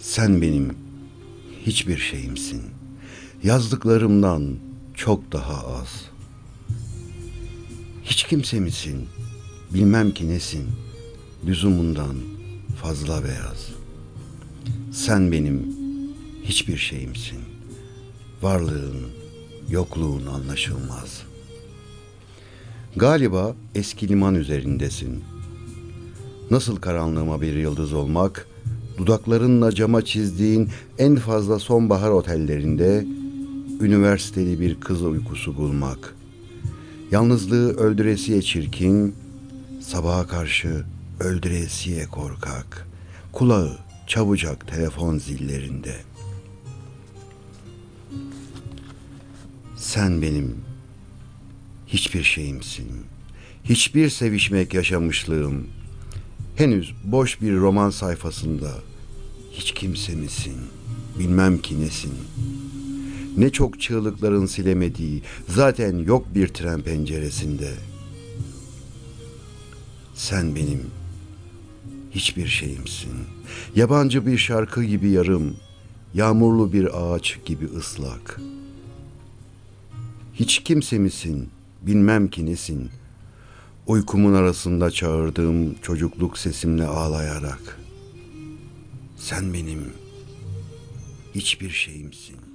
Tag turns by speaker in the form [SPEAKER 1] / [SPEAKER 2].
[SPEAKER 1] Sen benim hiçbir şeyimsin. Yazdıklarımdan çok daha az. Hiç kimse misin? Bilmem ki nesin. Lüzumundan fazla beyaz. Sen benim hiçbir şeyimsin. Varlığın, yokluğun anlaşılmaz. Galiba eski liman üzerindesin. Nasıl karanlığıma bir yıldız olmak, dudaklarınla cama çizdiğin en fazla sonbahar otellerinde üniversiteli bir kız uykusu bulmak. Yalnızlığı öldüresiye çirkin, sabaha karşı öldüresiye korkak. Kulağı çabucak telefon zillerinde. Sen benim hiçbir şeyimsin. Hiçbir sevişmek yaşamışlığım. Henüz boş bir roman sayfasında hiç kimse misin? Bilmem ki nesin. Ne çok çığlıkların silemediği, zaten yok bir tren penceresinde. Sen benim hiçbir şeyimsin. Yabancı bir şarkı gibi yarım, yağmurlu bir ağaç gibi ıslak. Hiç kimse misin? Bilmem ki nesin. Uykumun arasında çağırdığım çocukluk sesimle ağlayarak. Sen benim hiçbir şeyimsin.